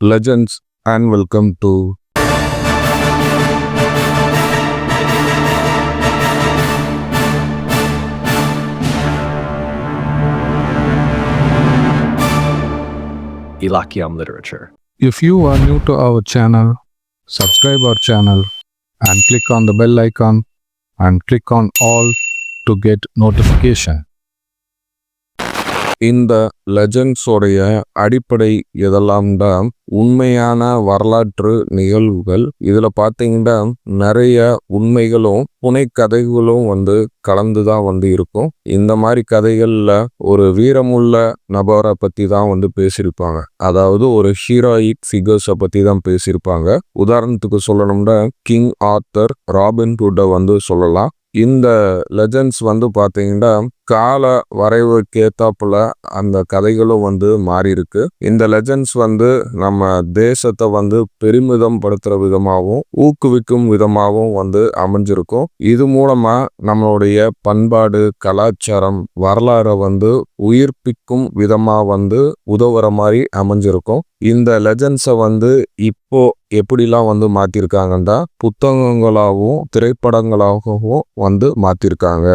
legends and welcome to Elakiam literature. If you are new to our channel, subscribe our channel and click on the bell icon and click on all to get notification. இந்த லெஜண்ட்ஸோடைய அடிப்படை இதெல்லாம்டா உண்மையான வரலாற்று நிகழ்வுகள். இதுல பாத்தீங்கன்னா நிறைய உண்மைகளும் புனைக்கதைகளும் வந்து கலந்து தான் வந்து இருக்கும். இந்த மாதிரி கதைகள்ல ஒரு வீரமுள்ள நபரை பத்தி தான் வந்து பேசியிருப்பாங்க. அதாவது ஒரு ஹீரோயிக் ஃபிகர்ஸை பத்தி தான் பேசியிருப்பாங்க. உதாரணத்துக்கு சொல்லணும்னா கிங் ஆர்த்தர் ராபின் ஹுட்டை வந்து சொல்லலாம். இந்த லெஜண்ட்ஸ் வந்து பார்த்தீங்கன்னா கால வரைவுக்கு ஏத்தாப்புல அந்த கதைகளும் வந்து மாறி இருக்கு இந்த லெஜண்ட்ஸ் வந்து நம்ம தேசத்தை வந்து பெருமிதம் படுத்துற விதமாகவும் ஊக்குவிக்கும் விதமாகவும் வந்து அமைஞ்சிருக்கும். இது மூலமா நம்மளுடைய பண்பாடு கலாச்சாரம் வரலாறை வந்து உயிர்ப்பிக்கும் விதமா வந்து உதவுற மாதிரி அமைஞ்சிருக்கும். இந்த லெஜண்ட்ஸை வந்து இப்போ எப்படிலாம் வந்து மாத்திருக்காங்கன்னா புத்தகங்களாகவும் திரைப்படங்களாகவும் வந்து மாத்திருக்காங்க.